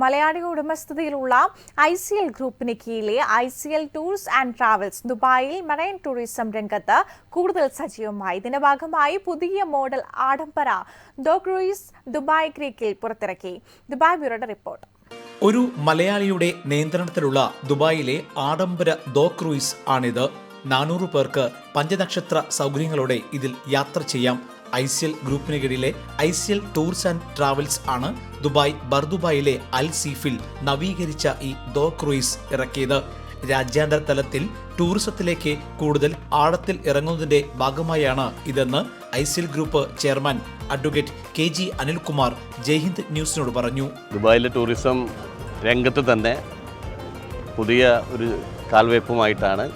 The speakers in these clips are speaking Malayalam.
മലയാളിയുടെ ഉടമസ്ഥതയിലുള്ള ഐ സി എൽ ഗ്രൂപ്പിന് കീഴിലെ I C L tours and travels ദുബായിൽ മറൈൻ ടൂറിസം രംഗത്ത് കൂടുതൽ സജീവമായി. ഇതിന്റെ ഭാഗമായി പുതിയ മോഡൽ ആഡംബര ദോ ക്രൂയിസ് ദുബായ് ക്രീക്കിൽ പുറത്തിറക്കി. ദുബായ് ബ്യൂറോയുടെ റിപ്പോർട്ട്. ഒരു മലയാളിയുടെ നിയന്ത്രണത്തിലുള്ള ദുബായിലെ ആഡംബര ദോ ക്രൂയിസ് ആണിത്. നാനൂറ് പേർക്ക് പഞ്ചനക്ഷത്ര സൗകര്യങ്ങളോടെ ഇതിൽ യാത്ര ചെയ്യാം. ഐ സി എൽ ഗ്രൂപ്പിന് കീഴിലെ I C L tours and travels ആണ് ദുബായ് ബർദുബായിലെ അൽ സീഫിൽ നവീകരിച്ച ഈ ദോ ക്രൂയിസ് ഇറക്കിയത്. രാജ്യാന്തര തലത്തിൽ ടൂറിസത്തിലേക്ക് കൂടുതൽ ആഴത്തിൽ ഇറങ്ങുന്നതിന്റെ ഭാഗമായാണ് ഇതെന്ന് I C L group chairman advocate K G Anilkumar Jaihind ന്യൂസിനോട് പറഞ്ഞു. ദുബായിലെ ടൂറിസം രംഗത്ത് തന്നെ പുതിയ ഒരു കാൽവയ്പുമായിട്ടാണ്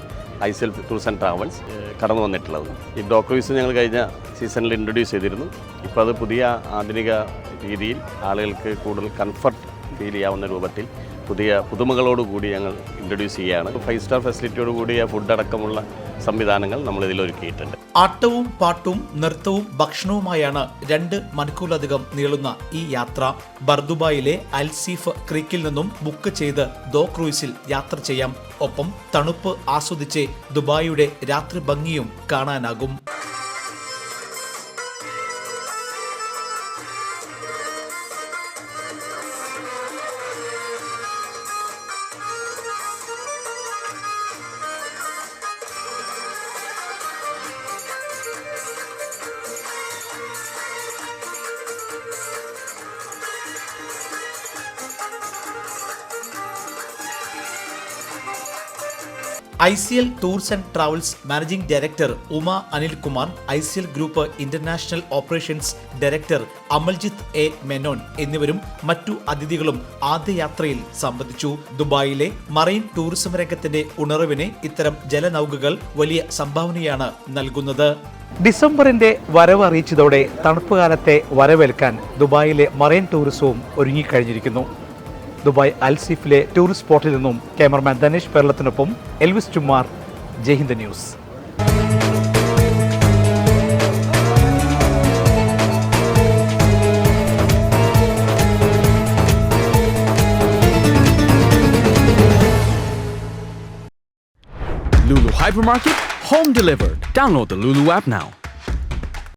I C L tours and travels കടന്നു വന്നിട്ടുള്ളത്. ഈ ഡോക്രൂസ് ഞങ്ങൾ കഴിഞ്ഞ സീസണിൽ ഇൻട്രൊഡ്യൂസ് ചെയ്തിരുന്നു. ഇപ്പോൾ അത് പുതിയ ആധുനിക രീതിയിൽ ആളുകൾക്ക് കൂടുതൽ കംഫർട്ട് ഫീൽ ചെയ്യാവുന്ന രൂപത്തിൽ പുതിയ പുതുമകളോടുകൂടി ഞങ്ങൾ ഇൻട്രൊഡ്യൂസ് ചെയ്യുകയാണ്. ഫൈവ് സ്റ്റാർ ഫെസിലിറ്റിയോട് കൂടിയ ഫുഡ് അടക്കമുള്ള സംവിധാനങ്ങൾ നമ്മൾ ഇതിൽ ഒരുക്കിയിട്ടുണ്ട്. ആട്ടവും പാട്ടും നൃത്തവും ഭക്ഷണവുമായാണ് രണ്ട് മണിക്കൂറിലധികം നീളുന്ന ഈ യാത്ര ബർദുബായിലെ അൽസീഫ് ക്രീക്കിൽ നിന്നും ബുക്ക് ചെയ്ത് ദോ ക്രൂയിസിൽ യാത്ര ചെയ്യാം. ഒപ്പം തണുപ്പ് ആസ്വദിച്ച് ദുബായിയുടെ രാത്രി ഭംഗിയും കാണാനാകും. I C L tours and travels managing director Uma Anilkumar I C L group international operations director Amaljith A Menon എന്നിവരും മറ്റു അതിഥികളും ആദ്യ യാത്രയിൽ സംബന്ധിച്ചു. ദുബായിലെ മറൈൻ ടൂറിസം രംഗത്തിന്റെ ഉണർവിന് ഇത്തരം ജലനൗകകൾ വലിയ സംഭാവനയാണ് നൽകുന്നത്. ഡിസംബറിന്റെ വരവ് അറിയിച്ചതോടെ തണുപ്പ് കാലത്തെ വരവേൽക്കാൻ ദുബായിലെ മറൈൻ ടൂറിസവും ഒരുങ്ങിക്കഴിഞ്ഞിരിക്കുന്നു. ദുബായ് അൽസിഫിലെ ടൂറിസ്റ്റ് സ്പോട്ടിൽ നിന്നും cameraman Dhanesh പേരളത്തിനൊപ്പം Elvis Chummar Jaihind news Lulu Hypermarket, home delivered. Download the Lulu app now.